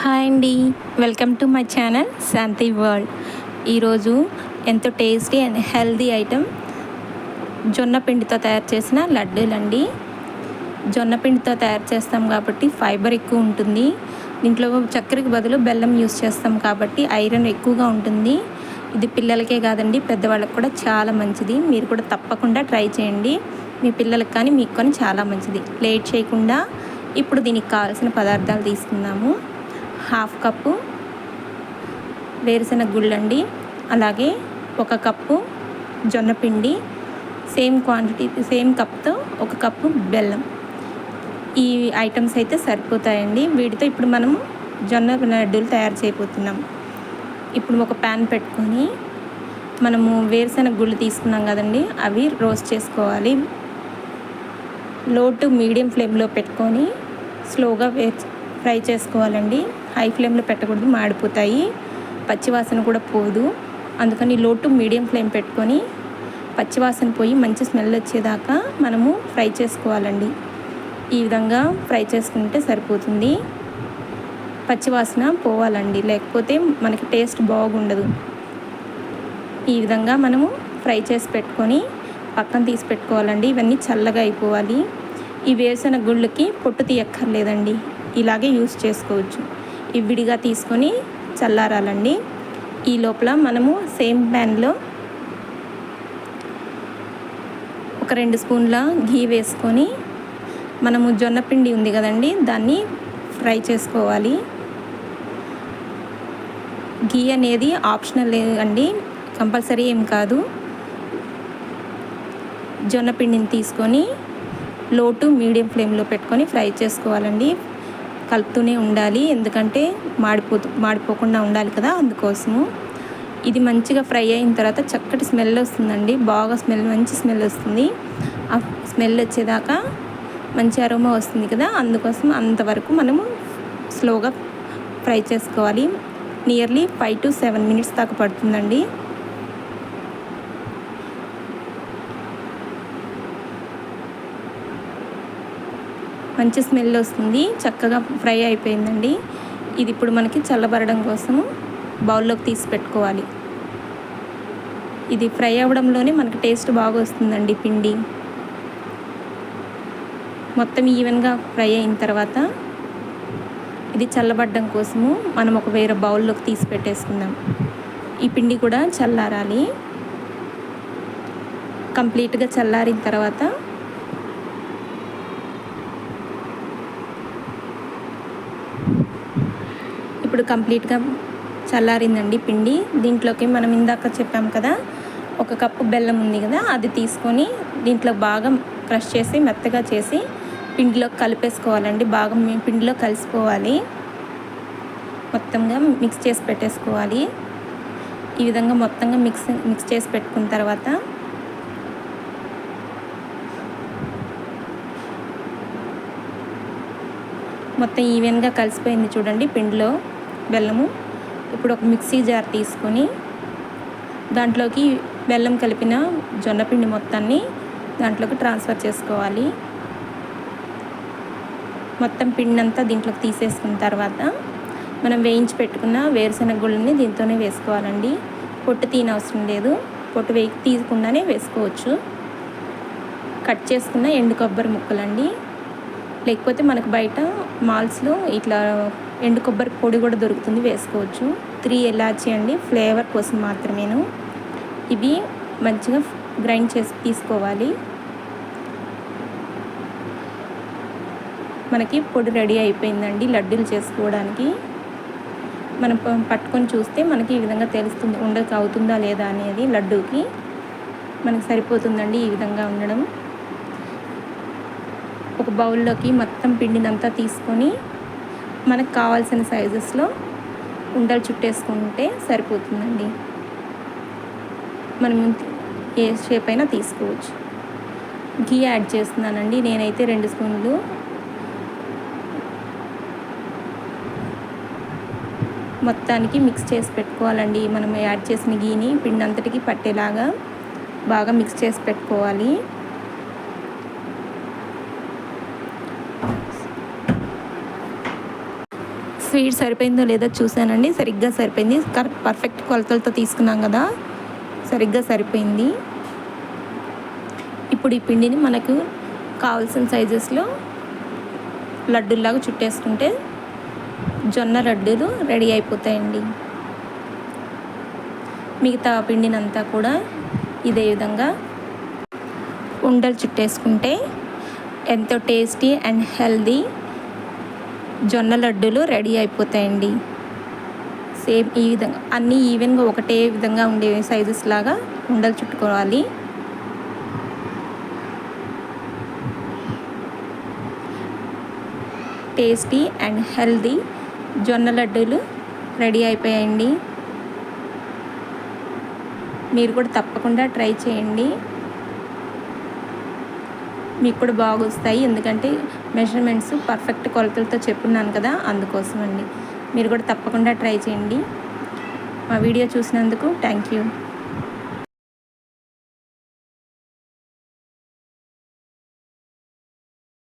Hi అండి. Welcome to my channel Shanti world ఈరోజు ఎంతో టేస్టీ అండ్ హెల్దీ ఐటెం జొన్న పిండితో తయారు చేసిన లడ్డూలండి. జొన్న పిండితో తయారు చేస్తాం కాబట్టి ఫైబర్ ఎక్కువ ఉంటుంది. దీంట్లో చక్కెరకు బదులు బెల్లం యూస్ చేస్తాం కాబట్టి ఐరన్ ఎక్కువగా ఉంటుంది. ఇది పిల్లలకే కాదండి పెద్దవాళ్ళకి కూడా చాలా మంచిది. మీరు కూడా తప్పకుండా ట్రై చేయండి. మీ పిల్లలకు కానీ మీకు కానీ చాలా మంచిది. లేట్ చేయకుండా ఇప్పుడు దీనికి కావాల్సిన పదార్థాలు తీసుకుందాము. హాఫ్ కప్పు వేరుశనగ గుళ్ళండి అలాగే ఒక కప్పు జొన్నపిండి సేమ్ క్వాంటిటీ సేమ్ కప్తో ఒక కప్పు బెల్లం. ఈ ఐటమ్స్ అయితే సరిపోతాయండి. వీటితో ఇప్పుడు మనం జొన్న లడ్డూలు తయారు చేయబోతున్నాం. ఇప్పుడు ఒక ప్యాన్ పెట్టుకొని మనము వేరుశనగ గుళ్ళు తీసుకున్నాం కదండి అవి రోస్ట్ చేసుకోవాలి. లో టు మీడియం ఫ్లేమ్లో పెట్టుకొని స్లోగా వే ఫ్రై చేసుకోవాలండి. హై ఫ్లేమ్లో పెట్టకూడదు మాడిపోతాయి. పచ్చివాసన కూడా పోదు. అందుకని లో టు మీడియం ఫ్లేమ్ పెట్టుకొని పచ్చివాసన పోయి మంచి స్మెల్ వచ్చేదాకా మనము ఫ్రై చేసుకోవాలండి. ఈ విధంగా ఫ్రై చేసుకుంటే సరిపోతుంది. పచ్చివాసన పోవాలండి. లేకపోతే మనకి టేస్ట్ బాగుండదు. ఈ విధంగా మనము ఫ్రై చేసి పెట్టుకొని పక్కన తీసి పెట్టుకోవాలండి. ఇవన్నీ చల్లగా అయిపోవాలి. ఈ వేసిన గుళ్ళకి పొట్టు తీయక్కర్లేదండి. ఇలాగే యూస్ చేసుకోవచ్చు. ఈ విడిగా తీసుకొని చల్లారాలండి. ఈ లోపల మనము సేమ్ ప్యాన్లో ఒక రెండు స్పూన్ల ఘీ వేసుకొని మనము జొన్నపిండి ఉంది కదండి దాన్ని ఫ్రై చేసుకోవాలి. ఘీ అనేది ఆప్షనల్ అండి కంపల్సరీ ఏం కాదు. జొన్నపిండిని తీసుకొని లో టు మీడియం ఫ్లేమ్లో పెట్టుకొని ఫ్రై చేసుకోవాలండి. కలుపుతూనే ఉండాలి. ఎందుకంటే మాడిపోతూ మాడిపోకుండా ఉండాలి కదా అందుకోసము. ఇది మంచిగా ఫ్రై అయిన తర్వాత చక్కటి స్మెల్ వస్తుందండి. బాగా స్మెల్ మంచి స్మెల్ వస్తుంది. ఆ స్మెల్ వచ్చేదాకా మంచి అరోమా వస్తుంది కదా అందుకోసం అంతవరకు మనము స్లోగా ఫ్రై చేసుకోవాలి. Nearly five to seven minutes దాకా పడుతుందండి. మంచి స్మెల్ వస్తుంది. చక్కగా ఫ్రై అయిపోయిందండి. ఇది ఇప్పుడు మనకి చల్లబరడం కోసము బౌల్లోకి తీసి పెట్టుకోవాలి. ఇది ఫ్రై అవ్వడంలోనే మనకి టేస్ట్ బాగా వస్తుందండి పిండి. మొత్తం ఈవెన్గా ఫ్రై అయిన తర్వాత ఇది చల్లబడ్డం కోసము మనం ఒక వేరే బౌల్లోకి తీసి పెట్టేసుకుందాం. ఈ పిండి కూడా చల్లారాలి. కంప్లీట్గా చల్లారిన తర్వాత ఇప్పుడు కంప్లీట్గా చల్లారిందండి పిండి. దీంట్లోకి మనం ఇందాక చెప్పాం కదా ఒక కప్పు బెల్లం ఉంది కదా అది తీసుకొని దీంట్లో బాగా క్రష్ చేసి మెత్తగా చేసి పిండిలో కలిపేసుకోవాలండి. బాగా మీ పిండిలో కలిసిపోవాలి. మొత్తంగా మిక్స్ చేసి పెట్టేసుకోవాలి. ఈ విధంగా మొత్తంగా మిక్స్ మిక్స్ చేసి పెట్టుకున్న తర్వాత మొత్తం ఈవెన్గా కలిసిపోయింది చూడండి పిండిలో. బెల్లము. ఇప్పుడు ఒక మిక్సీ జార్ తీసుకొని దాంట్లోకి బెల్లం కలిపిన జొన్నపిండి మొత్తాన్ని దాంట్లోకి ట్రాన్స్ఫర్ చేసుకోవాలి. మొత్తం పిండి అంతా దీంట్లోకి తీసేసుకున్న తర్వాత మనం వేయించి పెట్టుకున్న వేరుశనగ గుళ్ళని దీంతోనే వేసుకోవాలండి. పొట్టు తీయని అవసరం లేదు. పొట్టు వేయి తీయకుండానే వేసుకోవచ్చు. కట్ చేసుకున్న ఎండు కొబ్బరి ముక్కలండి. లేకపోతే మనకు బయట మాల్స్లో ఇట్లా ఎండు కొబ్బరి పొడి కూడా దొరుకుతుంది వేసుకోవచ్చు. త్రీ ఎలాచి అండి ఫ్లేవర్ కోసం మాత్రమేను. ఇవి మంచిగా గ్రైండ్ చేసి తీసుకోవాలి. మనకి పొడి రెడీ అయిపోయిందండి లడ్డూలు చేసుకోవడానికి. మనం పట్టుకొని చూస్తే మనకి ఈ విధంగా తెలుస్తుంది ఉండక అవుతుందా లేదా అనేది లడ్డూకి. మనకు సరిపోతుందండి ఈ విధంగా ఉండడం. ఒక బౌల్లోకి మొత్తం పిండినంతా తీసుకొని మనకు కావాల్సిన సైజెస్లో ఉండలు చుట్టేసుకుంటే సరిపోతుందండి. మనం ఏ షేప్ అయినా తీసుకోవచ్చు. ఘీ యాడ్ చేస్తున్నానండి. నేనైతే రెండు స్పూన్లు మొత్తానికి మిక్స్ చేసి పెట్టుకోవాలండి. మనం యాడ్ చేసిన గీని పిండి అంతటికి పట్టేలాగా బాగా మిక్స్ చేసి పెట్టుకోవాలి. స్వీట్ సరిపోయిందో లేదో చూశానండి. సరిగ్గా సరిపోయింది. కరెక్ట్ పర్ఫెక్ట్ కొలతలతో తీసుకున్నాం కదా. సరిగ్గా సరిపోయింది. ఇప్పుడు ఈ పిండిని మనకు కావాల్సిన సైజెస్లో లడ్డూలాగా చుట్టేసుకుంటే జొన్న లడ్డూలు రెడీ అయిపోతాయండి. మిగతా పిండినంతా కూడా ఇదే విధంగా ఉండలు చుట్టేసుకుంటే ఎంతో టేస్టీ అండ్ హెల్దీ జొన్న లడ్డూలు రెడీ అయిపోతాయండి. సేమ్ ఈ విధంగా అన్నీ ఈవెన్గా ఒకటే విధంగా ఉండే సైజెస్ లాగా ఉండలు చుట్టుకోవాలి. టేస్టీ అండ్ హెల్దీ జొన్న లడ్డూలు రెడీ అయిపోయాయండి. మీరు కూడా తప్పకుండా ట్రై చేయండి. మీకు కూడా బాగా వస్తాయి ఎందుకంటే మెజర్మెంట్స్ పర్ఫెక్ట్ కొలతలతో చెప్పున్నాను కదా అందుకోసం అండి మీరు కూడా తప్పకుండా ట్రై చేయండి. మా వీడియో చూసినందుకు థ్యాంక్ యూ